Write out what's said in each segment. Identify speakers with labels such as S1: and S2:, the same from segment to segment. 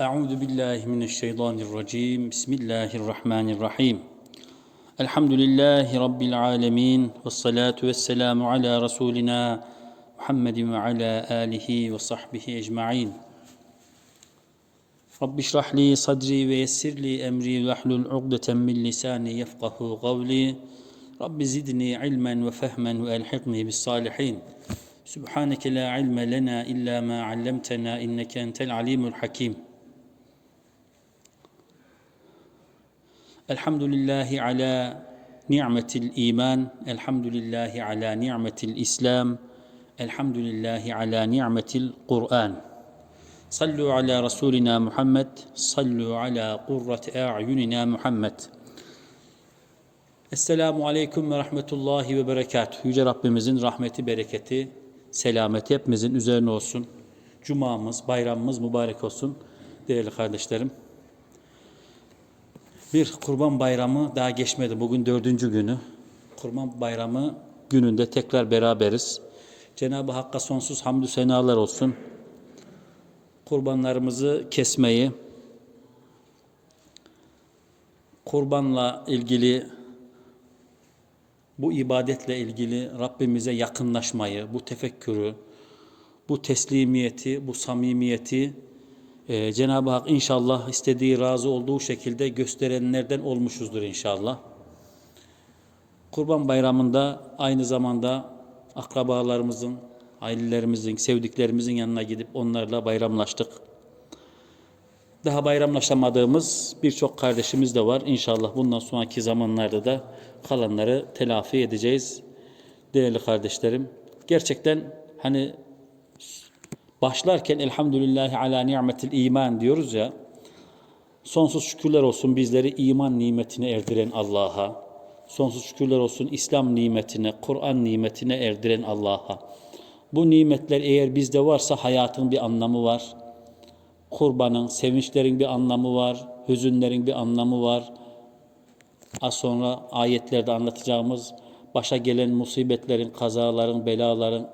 S1: أعوذ بالله من الشيطان الرجيم. بسم الله الرحمن الرحيم. الحمد لله رب العالمين والصلاة والسلام على رسولنا محمد وعلى آله وصحبه أجمعين. رب اشرح لي صدري ويسر لي أمري واحلل عقدة من لساني يفقه قولي. رب زدني علما وفهما وألحقني بالصالحين. سبحانك لا علم لنا إلا ما علمتنا إنك أنت العليم الحكيم. Elhamdülillahi ala ni'metil iman, elhamdülillahi ala ni'metil İslam, elhamdülillahi ala ni'metil Kur'an. Sallu ala Resulina Muhammed, sallu ala kurrat a'yunina Muhammed. Esselamu aleyküm ve rahmetullahi ve berekat. Yüce Rabbimizin rahmeti, bereketi, selameti hepimizin üzerine olsun. Cuma'mız, bayramımız mübarek olsun değerli kardeşlerim. Bir kurban bayramı daha geçmedi. Bugün dördüncü günü. Kurban bayramı gününde tekrar beraberiz. Cenab-ı Hakk'a sonsuz hamdü senalar olsun. Kurbanlarımızı kesmeyi, kurbanla ilgili bu ibadetle ilgili Rabbimize yakınlaşmayı, bu tefekkürü, bu teslimiyeti, bu samimiyeti e, Cenab-ı Hak inşallah istediği, razı olduğu şekilde gösterenlerden olmuşuzdur inşallah. Kurban Bayramı'nda aynı zamanda akrabalarımızın, ailelerimizin, sevdiklerimizin yanına gidip onlarla bayramlaştık. Daha bayramlaşamadığımız birçok kardeşimiz de var. İnşallah bundan sonraki zamanlarda da kalanları telafi edeceğiz. Değerli kardeşlerim, gerçekten hani başlarken elhamdülillahi ala nimetil iman diyoruz ya. Sonsuz şükürler olsun bizleri iman nimetine erdiren Allah'a. Sonsuz şükürler olsun İslam nimetine, Kur'an nimetine erdiren Allah'a. Bu nimetler eğer bizde varsa hayatın bir anlamı var. Kurbanın, sevinçlerin bir anlamı var, hüzünlerin bir anlamı var. Az sonra ayetlerde anlatacağımız başa gelen musibetlerin, kazaların, belaların,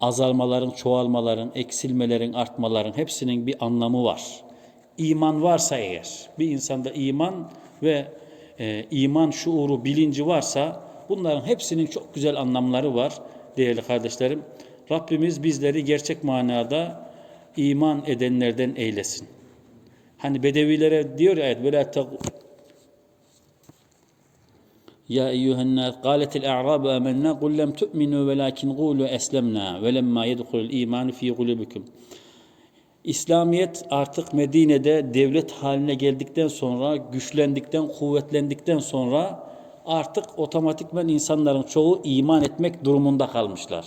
S1: azalmaların, çoğalmaların, eksilmelerin, artmaların hepsinin bir anlamı var. İman varsa eğer, bir insanda iman ve e, iman şuuru, bilinci varsa bunların hepsinin çok güzel anlamları var değerli kardeşlerim. Rabbimiz bizleri gerçek manada iman edenlerden eylesin. Hani bedevilere diyor ya ayet يا أيها الناس قالت الأعراب آمنا قل لم تؤمنوا ولكن قولوا أسلمنا ولما يدخل الإيمان في قلوبكم İslamiyet artık Medine'de devlet haline geldikten sonra, güçlendikten, kuvvetlendikten sonra artık otomatikman insanların çoğu iman etmek durumunda kalmışlar.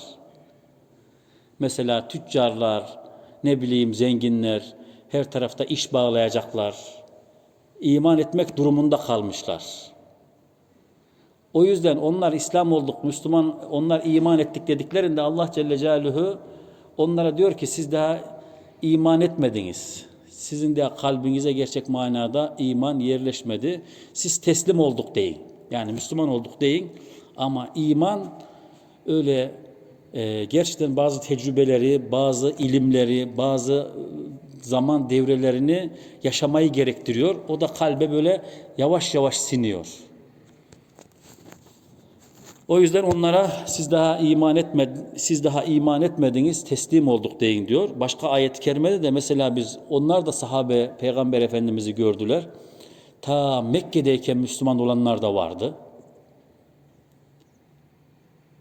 S1: Mesela tüccarlar, ne bileyim zenginler, her tarafta iş bağlayacaklar. İman etmek durumunda kalmışlar. O yüzden onlar İslam olduk, Müslüman, onlar iman ettik dediklerinde Allah Celle Celaluhu onlara diyor ki siz daha iman etmediniz. Sizin de kalbinize gerçek manada iman yerleşmedi. Siz teslim olduk deyin. Yani Müslüman olduk deyin. Ama iman öyle e, gerçekten bazı tecrübeleri, bazı ilimleri, bazı zaman devrelerini yaşamayı gerektiriyor. O da kalbe böyle yavaş yavaş siniyor. O yüzden onlara siz daha iman etmed siz daha iman etmediniz, teslim olduk deyin diyor. Başka ayet-i kerimede de mesela biz onlar da sahabe peygamber efendimizi gördüler. Ta Mekke'deyken Müslüman olanlar da vardı.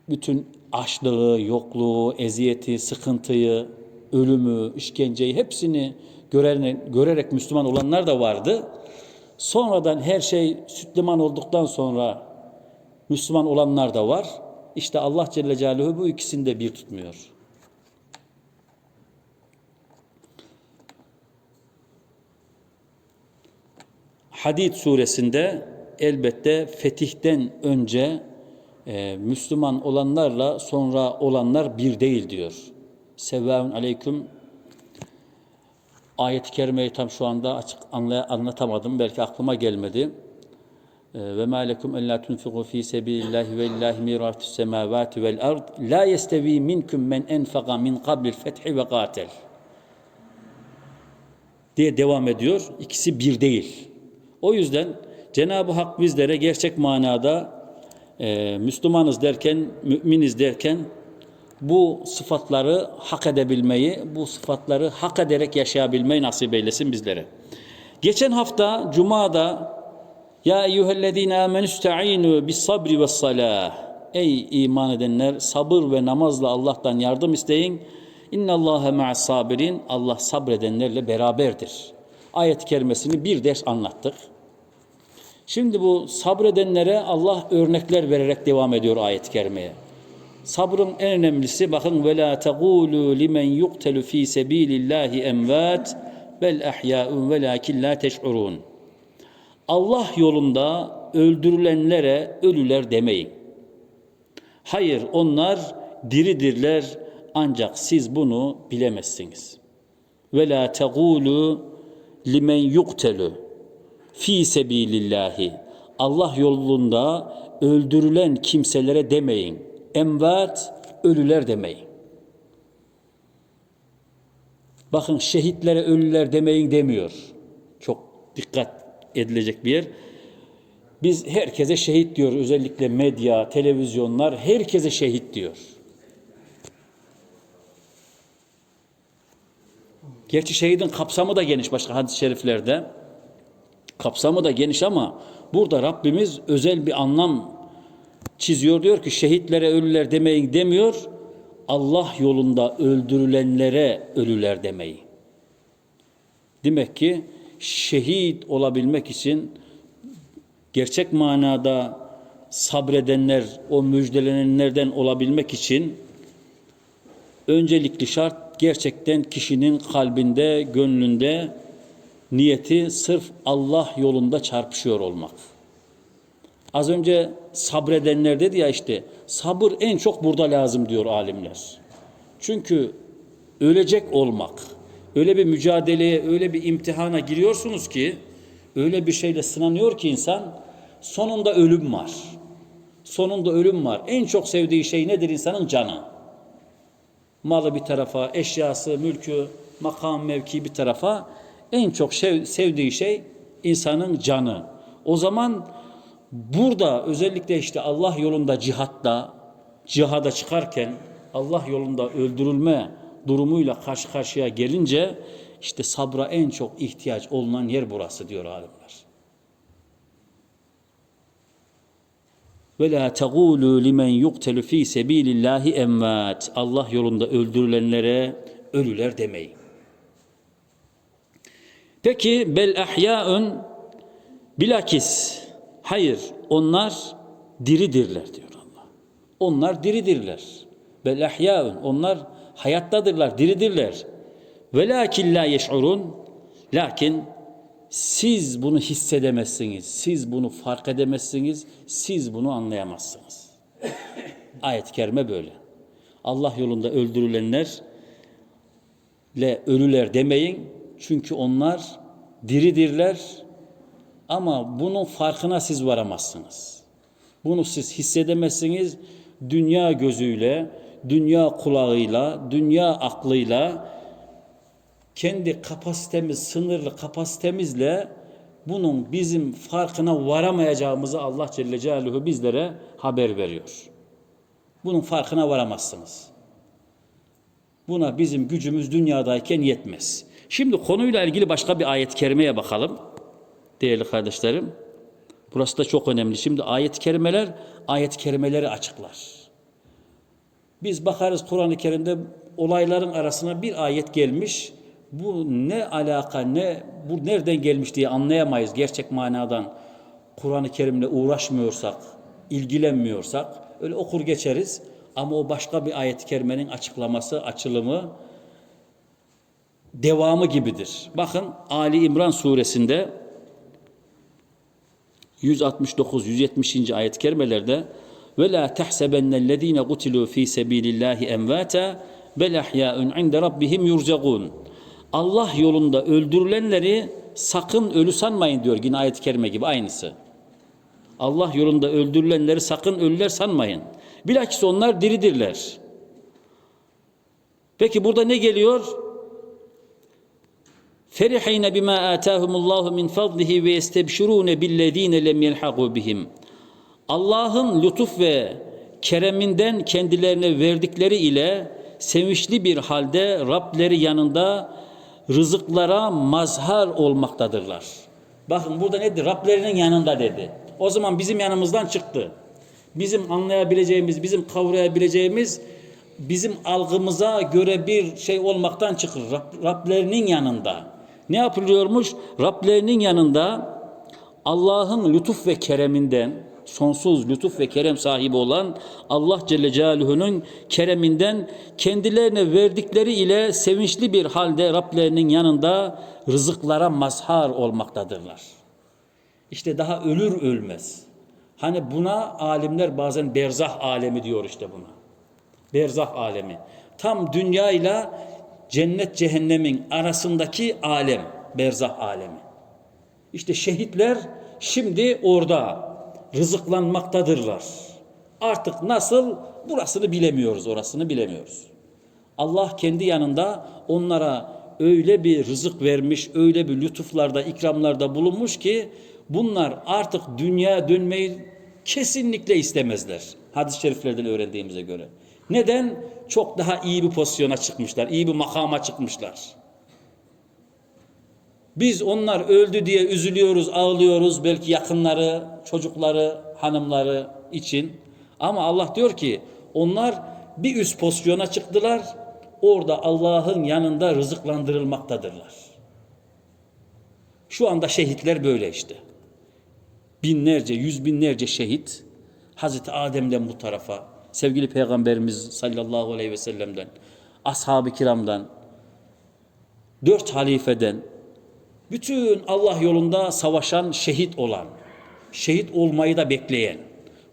S1: Bütün açlığı, yokluğu, eziyeti, sıkıntıyı, ölümü, işkenceyi hepsini görerek, görerek Müslüman olanlar da vardı. Sonradan her şey sütliman olduktan sonra Müslüman olanlar da var. İşte Allah Celle Celaluhu bu ikisini de bir tutmuyor. Hadid suresinde elbette fetihten önce e, Müslüman olanlarla sonra olanlar bir değil diyor. Sevvâun aleyküm ayet-i kerimeyi tam şu anda açık anlatamadım. Belki aklıma gelmedi. Ve ma lekum en la tunfiqu fi sabilillahi ve lillahi miratus semavati vel ard la yestevi minkum men enfaqa min qablil fethi ve qatel. diye devam ediyor. İkisi bir değil. O yüzden Cenab-ı Hak bizlere gerçek manada e, Müslümanız derken, müminiz derken bu sıfatları hak edebilmeyi, bu sıfatları hak ederek yaşayabilmeyi nasip eylesin bizlere. Geçen hafta Cuma'da Ya eyyühellezine amenüsta'inu bis sabri ve salah Ey iman edenler sabır ve namazla Allah'tan yardım isteyin. İnna Allahe ma'as sabirin. Allah sabredenlerle beraberdir. Ayet-i kerimesini bir ders anlattık. Şimdi bu sabredenlere Allah örnekler vererek devam ediyor ayet-i kerimeye. Sabrın en önemlisi bakın ve la tegulu limen yuqtelu fi sabilillahi emvat bel ahya'un velakin la teş'urun. Allah yolunda öldürülenlere ölüler demeyin. Hayır onlar diridirler ancak siz bunu bilemezsiniz. Ve la tegulu limen yuqtelu fi sebilillahi. Allah yolunda öldürülen kimselere demeyin. Emvat ölüler demeyin. Bakın şehitlere ölüler demeyin demiyor. Çok dikkat edilecek bir yer. Biz herkese şehit diyor. Özellikle medya, televizyonlar herkese şehit diyor. Gerçi şehidin kapsamı da geniş başka hadis-i şeriflerde. Kapsamı da geniş ama burada Rabbimiz özel bir anlam çiziyor. Diyor ki şehitlere ölüler demeyin demiyor. Allah yolunda öldürülenlere ölüler demeyin. Demek ki şehit olabilmek için gerçek manada sabredenler, o müjdelenenlerden olabilmek için öncelikli şart gerçekten kişinin kalbinde, gönlünde niyeti sırf Allah yolunda çarpışıyor olmak. Az önce sabredenler dedi ya işte sabır en çok burada lazım diyor alimler. Çünkü ölecek olmak, öyle bir mücadeleye, öyle bir imtihana giriyorsunuz ki öyle bir şeyle sınanıyor ki insan sonunda ölüm var. Sonunda ölüm var. En çok sevdiği şey nedir insanın canı? Malı bir tarafa, eşyası, mülkü, makam, mevki bir tarafa en çok sevdiği şey insanın canı. O zaman burada özellikle işte Allah yolunda cihatta, cihada çıkarken Allah yolunda öldürülme durumuyla karşı karşıya gelince işte sabra en çok ihtiyaç olunan yer burası diyor alimler. Ve la tegulu limen yuqtelu fi sabilillahi emvat. Allah yolunda öldürülenlere ölüler demeyin. Peki bel ahyaun bilakis hayır onlar diridirler diyor Allah. Onlar diridirler. Bel ahyaun onlar hayattadırlar, diridirler. Velakin la yeş'urun lakin siz bunu hissedemezsiniz. Siz bunu fark edemezsiniz. Siz bunu anlayamazsınız. Ayet-i kerime böyle. Allah yolunda öldürülenlerle ölüler demeyin. Çünkü onlar diridirler ama bunun farkına siz varamazsınız. Bunu siz hissedemezsiniz. Dünya gözüyle, dünya kulağıyla, dünya aklıyla kendi kapasitemiz, sınırlı kapasitemizle bunun bizim farkına varamayacağımızı Allah Celle Celaluhu bizlere haber veriyor. Bunun farkına varamazsınız. Buna bizim gücümüz dünyadayken yetmez. Şimdi konuyla ilgili başka bir ayet-i kerimeye bakalım. Değerli kardeşlerim. Burası da çok önemli. Şimdi ayet-i kerimeler ayet-i kerimeleri açıklar. Biz bakarız Kur'an-ı Kerim'de olayların arasına bir ayet gelmiş. Bu ne alaka, ne bu nereden gelmiş diye anlayamayız gerçek manadan. Kur'an-ı Kerim'le uğraşmıyorsak, ilgilenmiyorsak öyle okur geçeriz. Ama o başka bir ayet-i kerimenin açıklaması, açılımı, devamı gibidir. Bakın Ali İmran suresinde 169-170. ayet-i kerimelerde ve la tahsabennellezine qutilu fi sabilillahi emvata bel ahya'un inde rabbihim yurzaqun. Allah yolunda öldürülenleri sakın ölü sanmayın diyor yine ayet-i kerime gibi aynısı. Allah yolunda öldürülenleri sakın ölüler sanmayın. Bilakis onlar diridirler. Peki burada ne geliyor? Ferihine bima atahumullahu min fadlihi ve yestebşirune billezine lem yelhagu bihim. Allah'ın lütuf ve kereminden kendilerine verdikleri ile sevinçli bir halde Rableri yanında rızıklara mazhar olmaktadırlar. Bakın burada nedir? Rablerinin yanında dedi. O zaman bizim yanımızdan çıktı. Bizim anlayabileceğimiz, bizim kavrayabileceğimiz bizim algımıza göre bir şey olmaktan çıkır. Rab, Rablerinin yanında. Ne yapılıyormuş? Rablerinin yanında Allah'ın lütuf ve kereminden, sonsuz lütuf ve kerem sahibi olan Allah Celle Celaluhu'nun kereminden kendilerine verdikleri ile sevinçli bir halde Rablerinin yanında rızıklara mazhar olmaktadırlar. İşte daha ölür ölmez. Hani buna alimler bazen berzah alemi diyor işte buna. Berzah alemi. Tam dünya ile cennet cehennemin arasındaki alem, berzah alemi. İşte şehitler şimdi orada rızıklanmaktadırlar. Artık nasıl burasını bilemiyoruz, orasını bilemiyoruz. Allah kendi yanında onlara öyle bir rızık vermiş, öyle bir lütuflarda, ikramlarda bulunmuş ki bunlar artık dünya dönmeyi kesinlikle istemezler. Hadis-i şeriflerden öğrendiğimize göre. Neden? Çok daha iyi bir pozisyona çıkmışlar, iyi bir makama çıkmışlar. Biz onlar öldü diye üzülüyoruz, ağlıyoruz belki yakınları, çocukları, hanımları için. Ama Allah diyor ki onlar bir üst pozisyona çıktılar. Orada Allah'ın yanında rızıklandırılmaktadırlar. Şu anda şehitler böyle işte. Binlerce, yüz binlerce şehit Hazreti Adem'den bu tarafa, sevgili Peygamberimiz sallallahu aleyhi ve sellem'den, ashab-ı kiramdan, dört halifeden, bütün Allah yolunda savaşan, şehit olan, şehit olmayı da bekleyen.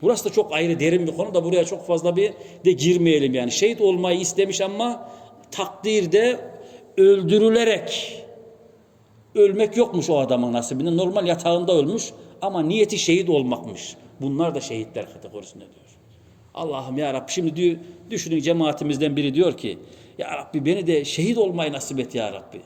S1: Burası da çok ayrı derin bir konu da buraya çok fazla bir de girmeyelim yani. Şehit olmayı istemiş ama takdirde öldürülerek ölmek yokmuş o adamın nasibinde. Normal yatağında ölmüş ama niyeti şehit olmakmış. Bunlar da şehitler kategorisinde diyor. Allah'ım ya Rabbi şimdi diyor, düşünün cemaatimizden biri diyor ki ya Rabbi beni de şehit olmayı nasip et ya Rabbi.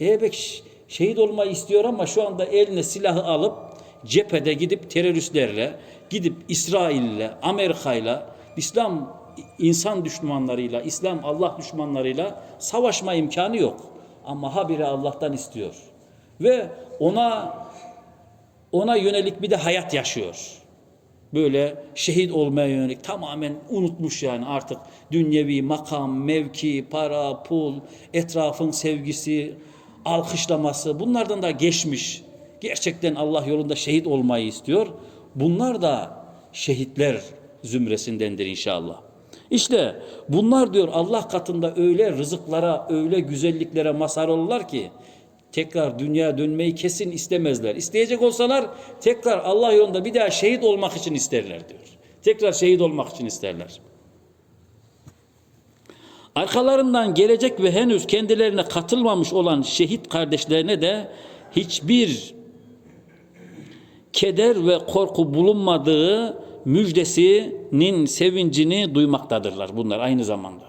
S1: E bek şehit olmayı istiyor ama şu anda eline silahı alıp cephede gidip teröristlerle, gidip İsrail'le, Amerika'yla, İslam insan düşmanlarıyla, İslam Allah düşmanlarıyla savaşma imkanı yok. Ama habire Allah'tan istiyor. Ve ona ona yönelik bir de hayat yaşıyor. Böyle şehit olmaya yönelik tamamen unutmuş yani artık dünyevi makam, mevki, para, pul, etrafın sevgisi, alkışlaması bunlardan da geçmiş. Gerçekten Allah yolunda şehit olmayı istiyor. Bunlar da şehitler zümresindendir inşallah. İşte bunlar diyor Allah katında öyle rızıklara, öyle güzelliklere mazhar olurlar ki tekrar dünya dönmeyi kesin istemezler. İsteyecek olsalar tekrar Allah yolunda bir daha şehit olmak için isterler diyor. Tekrar şehit olmak için isterler. Arkalarından gelecek ve henüz kendilerine katılmamış olan şehit kardeşlerine de hiçbir keder ve korku bulunmadığı müjdesinin sevincini duymaktadırlar bunlar aynı zamanda.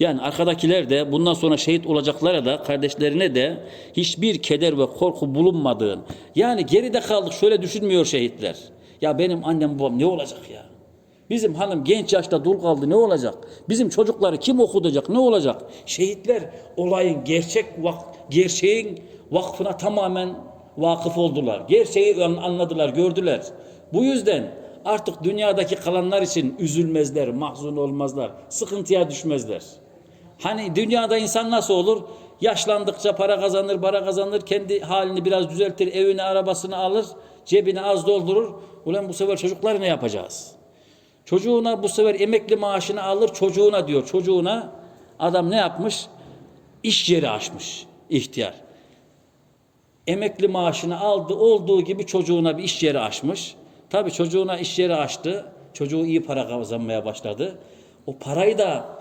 S1: Yani arkadakiler de bundan sonra şehit olacaklara da kardeşlerine de hiçbir keder ve korku bulunmadığın yani geride kaldık şöyle düşünmüyor şehitler. Ya benim annem babam ne olacak ya? Bizim hanım genç yaşta dul kaldı ne olacak? Bizim çocukları kim okutacak ne olacak? Şehitler olayın gerçek vak gerçeğin vakfına tamamen vakıf oldular. Gerçeği anladılar, gördüler. Bu yüzden artık dünyadaki kalanlar için üzülmezler, mahzun olmazlar, sıkıntıya düşmezler. Hani dünyada insan nasıl olur? Yaşlandıkça para kazanır, para kazanır, kendi halini biraz düzeltir, evini, arabasını alır, cebine az doldurur. Ulan bu sefer çocukları ne yapacağız? Çocuğuna bu sefer emekli maaşını alır, çocuğuna diyor. Çocuğuna adam ne yapmış? İş yeri açmış ihtiyar. Emekli maaşını aldı, olduğu gibi çocuğuna bir iş yeri açmış. Tabii çocuğuna iş yeri açtı. Çocuğu iyi para kazanmaya başladı. O parayı da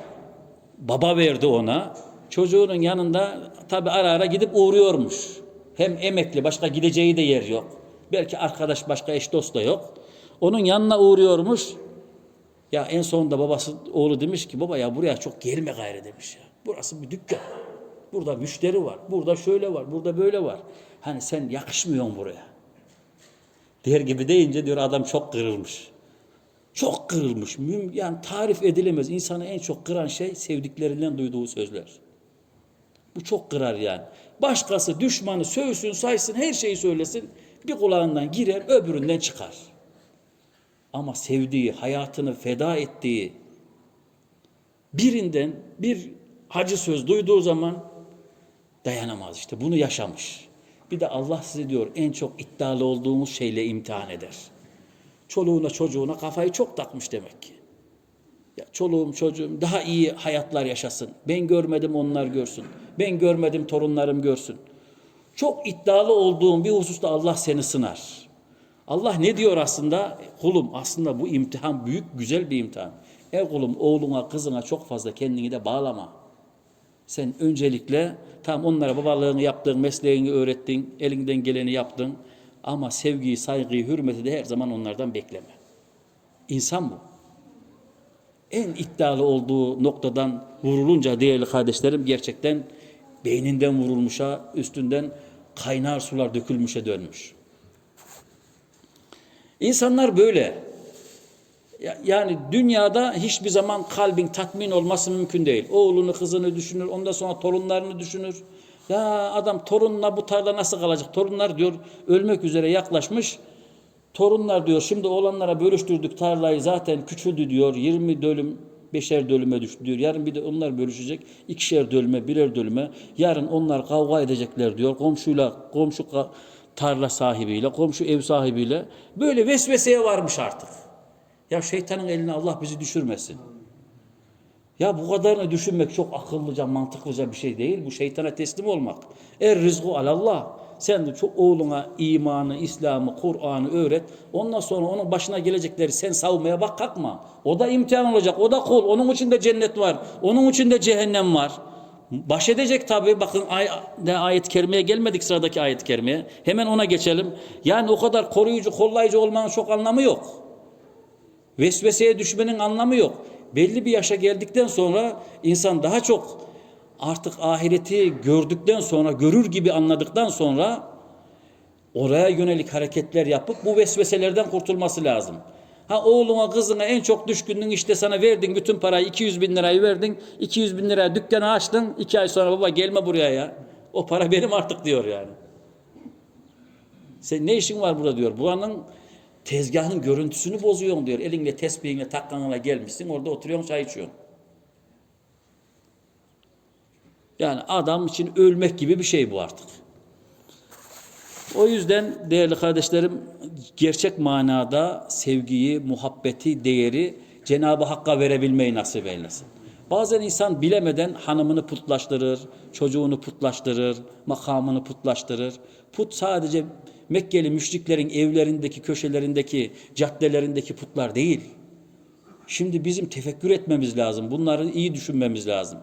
S1: baba verdi ona. Çocuğunun yanında tabi ara ara gidip uğruyormuş. Hem emekli başka gideceği de yer yok. Belki arkadaş başka eş dost da yok. Onun yanına uğruyormuş. Ya en sonunda babası oğlu demiş ki baba ya buraya çok gelme gayrı demiş ya. Burası bir dükkan. Burada müşteri var. Burada şöyle var. Burada böyle var. Hani sen yakışmıyorsun buraya. Der gibi deyince diyor adam çok kırılmış. Çok kırılmış. Yani tarif edilemez. İnsanı en çok kıran şey sevdiklerinden duyduğu sözler. Bu çok kırar yani. Başkası düşmanı sövsün, saysın, her şeyi söylesin. Bir kulağından girer, öbüründen çıkar. Ama sevdiği, hayatını feda ettiği birinden bir acı söz duyduğu zaman dayanamaz işte. Bunu yaşamış. Bir de Allah size diyor en çok iddialı olduğumuz şeyle imtihan eder. Çoluğuna çocuğuna kafayı çok takmış demek ki. Ya çoluğum çocuğum daha iyi hayatlar yaşasın. Ben görmedim onlar görsün. Ben görmedim torunlarım görsün. Çok iddialı olduğun bir hususta Allah seni sınar. Allah ne diyor aslında? Kulum aslında bu imtihan büyük güzel bir imtihan. Ey kulum oğluna kızına çok fazla kendini de bağlama. Sen öncelikle tam onlara babalığını yaptın, mesleğini öğrettin, elinden geleni yaptın. Ama sevgiyi, saygıyı, hürmeti de her zaman onlardan bekleme. İnsan bu en iddialı olduğu noktadan vurulunca değerli kardeşlerim gerçekten beyninden vurulmuşa, üstünden kaynar sular dökülmüşe dönmüş. İnsanlar böyle. Ya- Yani dünyada hiçbir zaman kalbin tatmin olması mümkün değil. Oğlunu, kızını düşünür, ondan sonra torunlarını düşünür. Ya adam torunla bu tarla nasıl kalacak? Torunlar diyor ölmek üzere yaklaşmış. Torunlar diyor şimdi oğlanlara bölüştürdük tarlayı zaten küçüldü diyor. 20 dönüm beşer dönüme düştü diyor. Yarın bir de onlar bölüşecek. ikişer dönüme birer dönüme. Yarın onlar kavga edecekler diyor. Komşuyla komşu tarla sahibiyle komşu ev sahibiyle böyle vesveseye varmış artık. Ya şeytanın eline Allah bizi düşürmesin. Ya bu kadarını düşünmek çok akıllıca, mantıklıca bir şey değil. Bu şeytana teslim olmak. Er rizku alallah. Sen de çok oğluna imanı, İslam'ı, Kur'an'ı öğret. Ondan sonra onun başına gelecekleri sen savmaya bak kalkma. O da imtihan olacak. O da kul. Onun için de cennet var. Onun için de cehennem var. Baş edecek tabii. Bakın ay, de ayet-i kerimeye gelmedik sıradaki ayet-i kerimeye. Hemen ona geçelim. Yani o kadar koruyucu, kollayıcı olmanın çok anlamı yok. Vesveseye düşmenin anlamı yok. Belli bir yaşa geldikten sonra insan daha çok artık ahireti gördükten sonra, görür gibi anladıktan sonra oraya yönelik hareketler yapıp bu vesveselerden kurtulması lazım. Ha oğluna kızına en çok düşkünlüğün işte sana verdin bütün parayı 200 bin lirayı verdin 200 bin liraya dükkanı açtın iki ay sonra baba gelme buraya ya o para benim artık diyor yani. Sen ne işin var burada diyor. Buranın tezgahın görüntüsünü bozuyorsun diyor. Elinle tesbihinle takkanla gelmişsin orada oturuyorsun çay içiyorsun. Yani adam için ölmek gibi bir şey bu artık. O yüzden değerli kardeşlerim gerçek manada sevgiyi, muhabbeti, değeri Cenab-ı Hakk'a verebilmeyi nasip eylesin. Bazen insan bilemeden hanımını putlaştırır, çocuğunu putlaştırır, makamını putlaştırır. Put sadece Mekkeli müşriklerin evlerindeki, köşelerindeki, caddelerindeki putlar değil. Şimdi bizim tefekkür etmemiz lazım. Bunları iyi düşünmemiz lazım.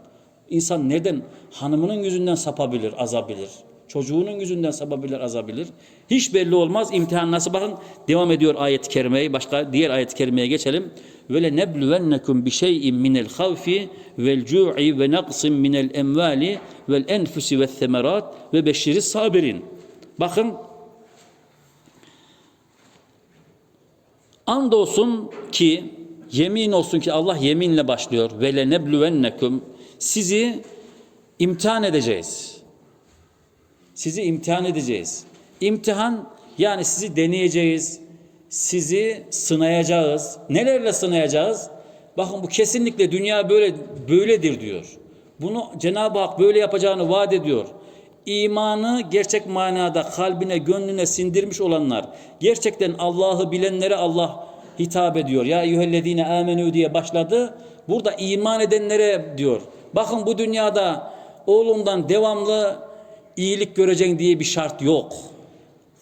S1: İnsan neden hanımının yüzünden sapabilir, azabilir? Çocuğunun yüzünden sapabilir, azabilir. Hiç belli olmaz. İmtihan nasıl bakın devam ediyor ayet-i kerimeyi. Başka diğer ayet-i kerimeye geçelim. Ve le nebluvennekum bi şey'in minel havfi vel cu'i ve naqsin minel emvali vel enfusi ve semerat ve beşşiris sabirin. Bakın Andolsun ki yemin olsun ki Allah yeminle başlıyor. Ve lenebluvennekum sizi imtihan edeceğiz. Sizi imtihan edeceğiz. İmtihan yani sizi deneyeceğiz. Sizi sınayacağız. Nelerle sınayacağız? Bakın bu kesinlikle dünya böyle böyledir diyor. Bunu Cenab-ı Hak böyle yapacağını vaat ediyor. İmanı gerçek manada kalbine, gönlüne sindirmiş olanlar, gerçekten Allah'ı bilenlere Allah hitap ediyor. Ya eyyühellezine amenü diye başladı. Burada iman edenlere diyor. Bakın bu dünyada oğlundan devamlı iyilik göreceksin diye bir şart yok.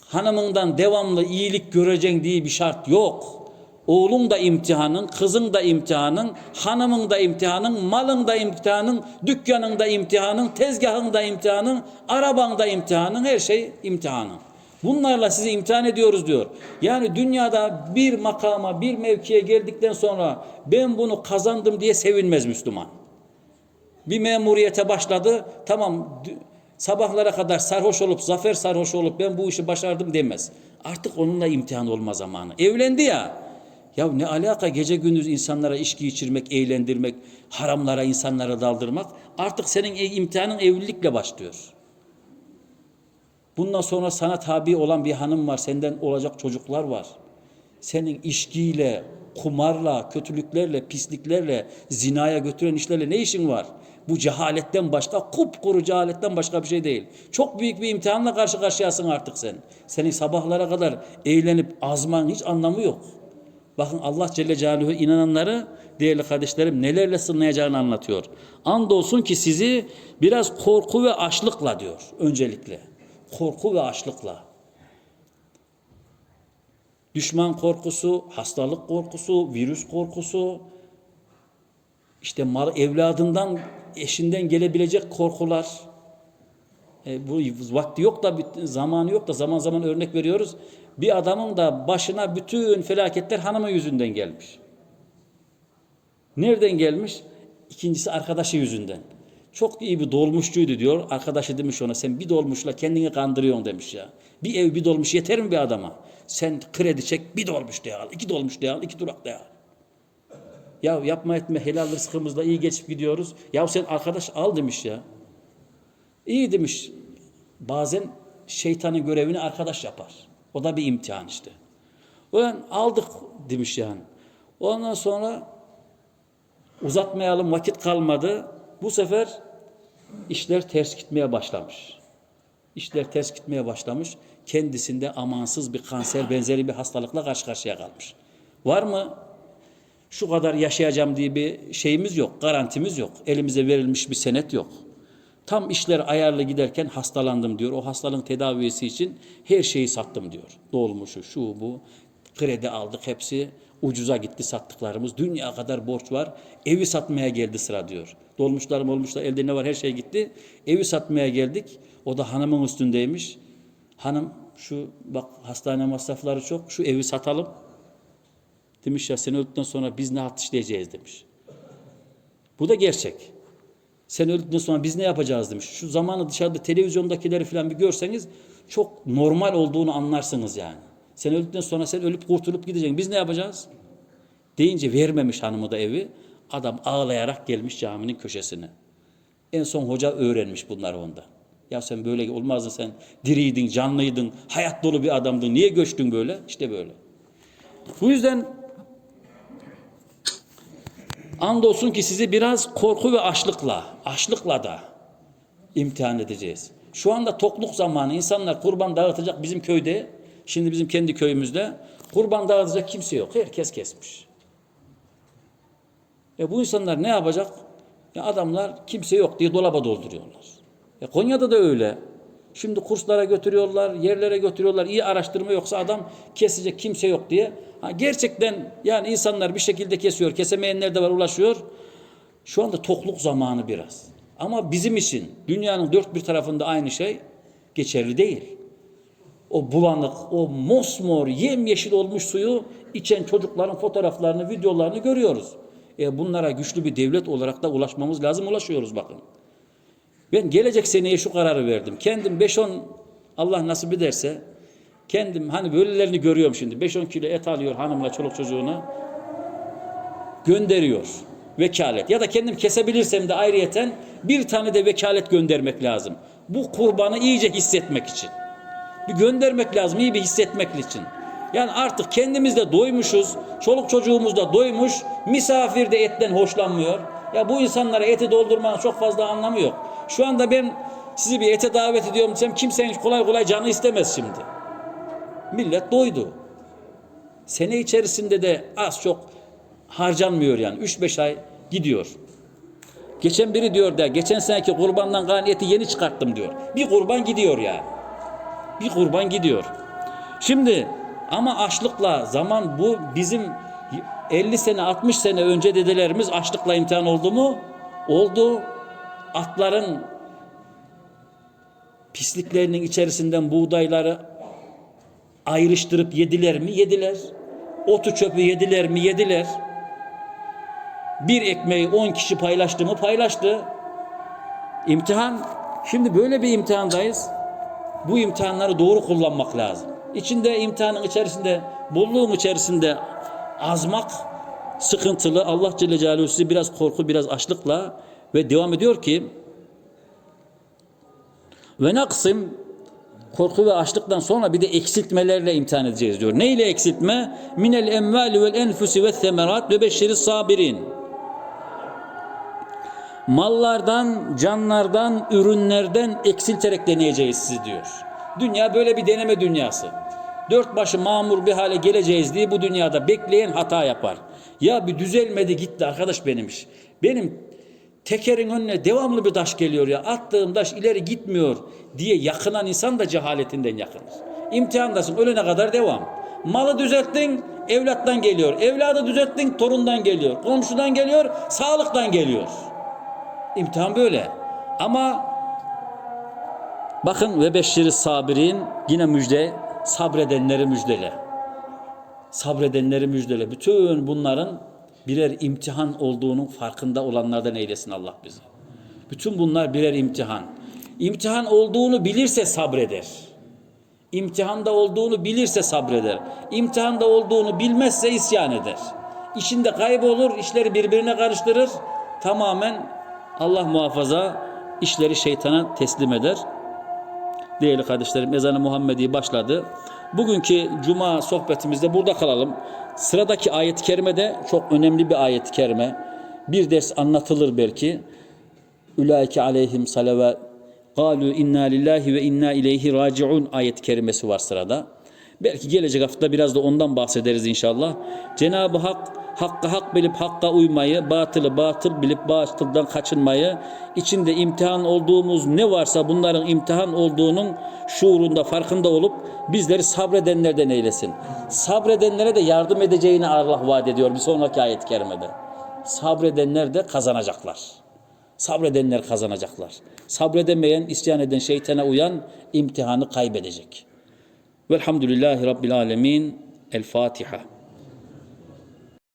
S1: Hanımından devamlı iyilik göreceksin diye bir şart yok. Oğlun da imtihanın, kızın da imtihanın, hanımın da imtihanın, malın da imtihanın, dükkanın da imtihanın, tezgahın da imtihanın, araban da imtihanın, her şey imtihanın. Bunlarla sizi imtihan ediyoruz diyor. Yani dünyada bir makama, bir mevkiye geldikten sonra ben bunu kazandım diye sevinmez Müslüman. Bir memuriyete başladı. Tamam sabahlara kadar sarhoş olup, zafer sarhoş olup ben bu işi başardım demez. Artık onunla imtihan olma zamanı. Evlendi ya. Ya ne alaka gece gündüz insanlara içki içirmek, eğlendirmek, haramlara insanlara daldırmak. Artık senin imtihanın evlilikle başlıyor. Bundan sonra sana tabi olan bir hanım var, senden olacak çocuklar var. Senin içkiyle, kumarla, kötülüklerle, pisliklerle, zinaya götüren işlerle ne işin var? Bu cehaletten başka, kupkuru cehaletten başka bir şey değil. Çok büyük bir imtihanla karşı karşıyasın artık sen. Senin sabahlara kadar eğlenip azman hiç anlamı yok. Bakın Allah Celle Celaluhu inananları değerli kardeşlerim nelerle sınayacağını anlatıyor. Andolsun ki sizi biraz korku ve açlıkla diyor öncelikle. Korku ve açlıkla. Düşman korkusu, hastalık korkusu, virüs korkusu, işte mal evladından, eşinden gelebilecek korkular. E, bu vakti yok da zamanı yok da zaman zaman örnek veriyoruz. Bir adamın da başına bütün felaketler hanımı yüzünden gelmiş. Nereden gelmiş? İkincisi arkadaşı yüzünden. Çok iyi bir dolmuşçuydu diyor. Arkadaşı demiş ona sen bir dolmuşla kendini kandırıyorsun demiş ya. Bir ev bir dolmuş yeter mi bir adama? Sen kredi çek bir dolmuş diye al, iki dolmuş diye al, iki durak diye al. Ya yapma etme helal rızkımızla iyi geçip gidiyoruz. Ya sen arkadaş al demiş ya. İyi demiş. Bazen şeytanın görevini arkadaş yapar. O da bir imtihan işte. Ulan aldık demiş yani. Ondan sonra uzatmayalım vakit kalmadı. Bu sefer işler ters gitmeye başlamış. İşler ters gitmeye başlamış. Kendisinde amansız bir kanser benzeri bir hastalıkla karşı karşıya kalmış. Var mı şu kadar yaşayacağım diye bir şeyimiz yok, garantimiz yok. Elimize verilmiş bir senet yok. Tam işler ayarlı giderken hastalandım diyor. O hastalığın tedavisi için her şeyi sattım diyor. Dolmuşu, şu bu. Kredi aldık hepsi. Ucuza gitti sattıklarımız. Dünya kadar borç var. Evi satmaya geldi sıra diyor. Dolmuşlarım olmuşlar elde ne var her şey gitti. Evi satmaya geldik. O da hanımın üstündeymiş. Hanım şu bak hastane masrafları çok. Şu evi satalım. Demiş ya sen öldükten sonra biz ne halt işleyeceğiz demiş. Bu da gerçek. Sen öldükten sonra biz ne yapacağız demiş. Şu zamanı dışarıda televizyondakileri falan bir görseniz çok normal olduğunu anlarsınız yani. Sen öldükten sonra sen ölüp kurtulup gideceksin. Biz ne yapacağız? Deyince vermemiş hanımı da evi. Adam ağlayarak gelmiş caminin köşesine. En son hoca öğrenmiş bunları onda. Ya sen böyle olmazdın sen diriydin, canlıydın, hayat dolu bir adamdın. Niye göçtün böyle? İşte böyle. Bu yüzden andolsun ki sizi biraz korku ve açlıkla, açlıkla da imtihan edeceğiz. Şu anda tokluk zamanı insanlar kurban dağıtacak bizim köyde, şimdi bizim kendi köyümüzde kurban dağıtacak kimse yok. Herkes kesmiş. E bu insanlar ne yapacak? Ya adamlar kimse yok diye dolaba dolduruyorlar. E Konya'da da öyle. Şimdi kurslara götürüyorlar, yerlere götürüyorlar. İyi araştırma yoksa adam kesecek kimse yok diye. Ha, gerçekten yani insanlar bir şekilde kesiyor. Kesemeyenler de var ulaşıyor. Şu anda tokluk zamanı biraz. Ama bizim için dünyanın dört bir tarafında aynı şey geçerli değil. O bulanık, o mosmor, yemyeşil olmuş suyu içen çocukların fotoğraflarını, videolarını görüyoruz. E bunlara güçlü bir devlet olarak da ulaşmamız lazım. Ulaşıyoruz bakın. Ben gelecek seneye şu kararı verdim. Kendim 5-10 Allah nasip ederse kendim hani böylelerini görüyorum şimdi. 5-10 kilo et alıyor hanımla çoluk çocuğuna gönderiyor. Vekalet. Ya da kendim kesebilirsem de ayrıyeten bir tane de vekalet göndermek lazım. Bu kurbanı iyice hissetmek için. Bir göndermek lazım iyi bir hissetmek için. Yani artık kendimiz de doymuşuz. Çoluk çocuğumuz da doymuş. Misafir de etten hoşlanmıyor. Ya bu insanlara eti doldurmanın çok fazla anlamı yok. Şu anda ben sizi bir ete davet ediyorum desem kimsenin kolay kolay canı istemez şimdi. Millet doydu. Sene içerisinde de az çok harcanmıyor yani. 3-5 ay gidiyor. Geçen biri diyor da geçen seneki kurbandan kalan eti yeni çıkarttım diyor. Bir kurban gidiyor yani. Bir kurban gidiyor. Şimdi ama açlıkla zaman bu bizim 50 sene 60 sene önce dedelerimiz açlıkla imtihan oldu mu? Oldu. Atların pisliklerinin içerisinden buğdayları ayrıştırıp yediler mi? Yediler. Otu çöpü yediler mi? Yediler. Bir ekmeği 10 kişi paylaştı mı? Paylaştı. İmtihan, şimdi böyle bir imtihandayız. Bu imtihanları doğru kullanmak lazım. İçinde imtihanın içerisinde, bolluğun içerisinde azmak sıkıntılı. Allah Celle Celaluhu sizi biraz korku, biraz açlıkla ve devam ediyor ki ve naksim korku ve açlıktan sonra bir de eksiltmelerle imtihan edeceğiz diyor. Ne ile eksiltme? Minel emvali vel enfusi ve semerat ve beşşeri sabirin. Mallardan, canlardan, ürünlerden eksilterek deneyeceğiz sizi diyor. Dünya böyle bir deneme dünyası. Dört başı mamur bir hale geleceğiz diye bu dünyada bekleyen hata yapar. Ya bir düzelmedi gitti arkadaş benim iş. Benim tekerin önüne devamlı bir taş geliyor ya. Attığım taş ileri gitmiyor diye yakınan insan da cehaletinden yakınır. İmtihandasın ölene kadar devam. Malı düzelttin evlattan geliyor. Evladı düzelttin torundan geliyor. Komşudan geliyor sağlıktan geliyor. İmtihan böyle. Ama bakın ve beşşiri sabirin yine müjde sabredenleri müjdele. Sabredenleri müjdele. Bütün bunların birer imtihan olduğunun farkında olanlardan eylesin Allah bizi. Bütün bunlar birer imtihan. İmtihan olduğunu bilirse sabreder. İmtihanda olduğunu bilirse sabreder. İmtihanda olduğunu bilmezse isyan eder. İşinde kaybolur, işleri birbirine karıştırır. Tamamen Allah muhafaza işleri şeytana teslim eder. Değerli kardeşlerim ezanı Muhammedi başladı. Bugünkü cuma sohbetimizde burada kalalım. Sıradaki ayet-i kerime de çok önemli bir ayet-i kerime. Bir ders anlatılır belki. Ulaike aleyhim salavat Galu inna lillahi ve inna ileyhi raciun ayet-i kerimesi var sırada. Belki gelecek hafta biraz da ondan bahsederiz inşallah. Cenab-ı Hak hakka hak bilip hakka uymayı, batılı batıl bilip batıldan kaçınmayı, içinde imtihan olduğumuz ne varsa bunların imtihan olduğunun şuurunda, farkında olup bizleri sabredenlerden eylesin. Sabredenlere de yardım edeceğini Allah vaat ediyor bir sonraki ayet-i kerimede. Sabredenler de kazanacaklar. Sabredenler kazanacaklar. Sabredemeyen, isyan eden, şeytana uyan imtihanı kaybedecek. Velhamdülillahi Rabbil Alemin. El Fatiha.